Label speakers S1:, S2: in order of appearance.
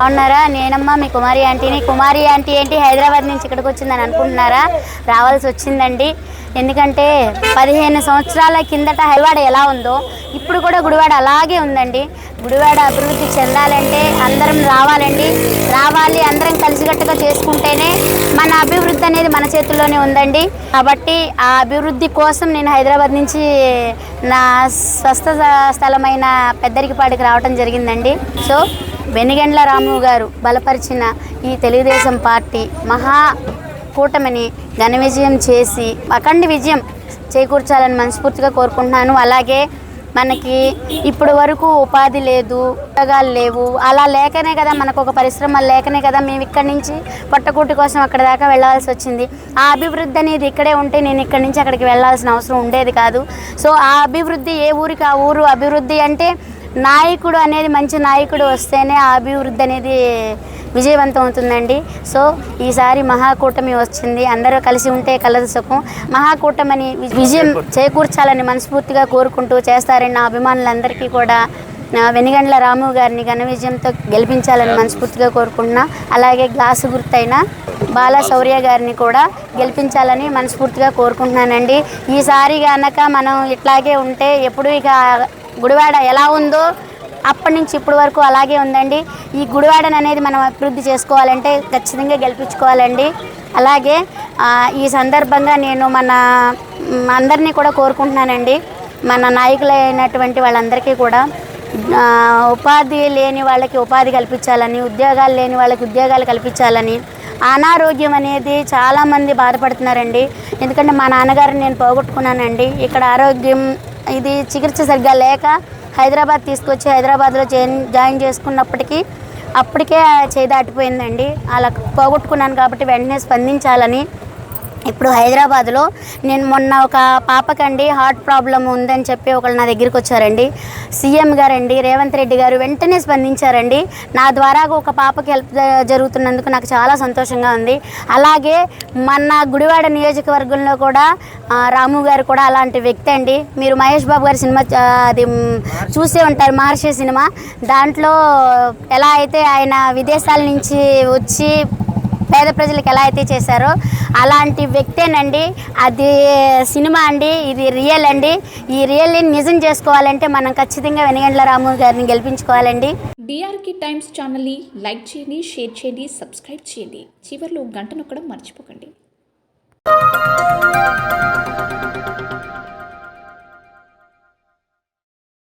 S1: బాగున్నారా? నేనమ్మా మీ కుమారి ఆంటీని కుమారి ఆంటీ ఏంటి? హైదరాబాద్ నుంచి ఇక్కడికి వచ్చిందని అనుకుంటున్నారా? రావాల్సి వచ్చిందండి. ఎందుకంటే పదిహేను సంవత్సరాల కిందట హైవాడ ఎలా ఉందో ఇప్పుడు కూడా గుడివాడ అలాగే ఉందండి. గుడివాడ అభివృద్ధి చెందాలంటే అందరం రావాలండి. రావాలి అందరం కలిసికట్టుగా చేసుకుంటేనే మన అభివృద్ధి అనేది మన చేతుల్లోనే ఉందండి. కాబట్టి ఆ అభివృద్ధి కోసం నేను హైదరాబాద్ నుంచి నా స్వస్థ స్థలమైన పెద్దరికిపాడికి రావడం జరిగిందండి. సో వెనిగండ్ల రాము గారు బలపరిచిన ఈ తెలుగుదేశం పార్టీ మహా కూటమిని ఘన విజయం చేసి అఖండ విజయం చేకూర్చాలని మనస్ఫూర్తిగా కోరుకుంటున్నాను. అలాగే మనకి ఇప్పుడు వరకు ఉపాధి లేదు ఉద్యోగాలు లేవు. అలా లేకనే కదా మనకు ఒక పరిశ్రమ లేకనే కదా మేము ఇక్కడి నుంచి పొట్టకూటి కోసం అక్కడ దాకా వెళ్ళాల్సి వచ్చింది. ఆ అభివృద్ధి అనేది ఇక్కడే ఉంటే నేను ఇక్కడి నుంచి అక్కడికి వెళ్ళాల్సిన అవసరం ఉండేది కాదు. సో ఆ అభివృద్ధి ఏ ఊరికి ఆ ఊరు అభివృద్ధి అంటే నాయకుడు అనేది మంచి నాయకుడు వస్తేనే ఆ అభివృద్ధి అనేది విజయవంతం అవుతుందండి సో ఈసారి మహాకూటమి వచ్చింది. అందరూ కలిసి ఉంటే కలదు సుఖం. మహాకూటమిని వి- విజయం చేకూర్చాలని మనస్ఫూర్తిగా కోరుకుంటూ చేస్తారని నా అభిమానులందరికీ కూడా వెనిగండ్ల రాము గారిని ఘన విజయంతో గెలిపించాలని మనస్ఫూర్తిగా కోరుకుంటున్నా. అలాగే గ్లాసు గుర్తైన బాల శౌర్య గారిని కూడా గెలిపించాలని మనస్ఫూర్తిగా కోరుకుంటున్నానండి. ఈసారి కనుక మనం ఇట్లాగే ఉంటే ఎప్పుడు ఇక గుడివాడ ఎలా ఉందో అప్పటి నుంచి ఇప్పటి వరకు అలాగే ఉందండి. ఈ గుడివాడను అనేది మనం అభివృద్ధి చేసుకోవాలంటే ఖచ్చితంగా గెలిపించుకోవాలండి. అలాగే ఈ సందర్భంగా నేను మన అందరినీ కూడా కోరుకుంటున్నానండి. మన నాయకులైనటువంటి వాళ్ళందరికీ కూడా ఉపాధి లేని వాళ్ళకి ఉపాధి కల్పించాలని ఉద్యోగాలు లేని వాళ్ళకి ఉద్యోగాలు కల్పించాలని అనారోగ్యం అనేది చాలామంది బాధపడుతున్నారండి. ఎందుకంటే మా నాన్నగారిని నేను పోగొట్టుకున్నానండి. ఇక్కడ ఆరోగ్యం ఇది చికిత్స సరిగ్గా లేక హైదరాబాద్ తీసుకొచ్చి హైదరాబాద్లో జాయిన్ జాయిన్ చేసుకున్నప్పటికీ అప్పటికే చేయి దాటిపోయిందండి. అలా పోగొట్టుకున్నాను కాబట్టి వెంటనే స్పందించాలని ఇప్పుడు హైదరాబాద్లో నేను మొన్న ఒక పాపకండి హార్ట్ ప్రాబ్లం ఉందని చెప్పి ఒకళ్ళు నా దగ్గరికి వచ్చారండి. సీఎం గారండి రేవంత్ రెడ్డి గారు వెంటనే స్పందించారండి. నా ద్వారా ఒక పాపకి హెల్ప్ జరుగుతున్నందుకు నాకు చాలా సంతోషంగా ఉంది. అలాగే మన గుడివాడ నియోజకవర్గంలో కూడా రాము గారు కూడా అలాంటి వ్యక్తి అండి. మీరు మహేష్ బాబు గారి సినిమా అది చూసే ఉంటారు మహర్షి సినిమా. దాంట్లో ఎలా అయితే ఆయన విదేశాల నుంచి వచ్చి పేద ప్రజలకు ఎలా అయితే చేశారో అలాంటి వ్యక్తేనండి. అది సినిమా అండి ఇది రియల్ అండి. ఈ రియల్ని నిజం చేసుకోవాలంటే మనం ఖచ్చితంగా వెనగండ్ల రాము గారిని గెలిపించుకోవాలండి.
S2: డిఆర్కి టైమ్స్ ఛానల్ని లైక్ చేయండి షేర్ చేయండి సబ్స్క్రైబ్ చేయండి. చివరిలో గంట నొక్కడం మర్చిపోకండి.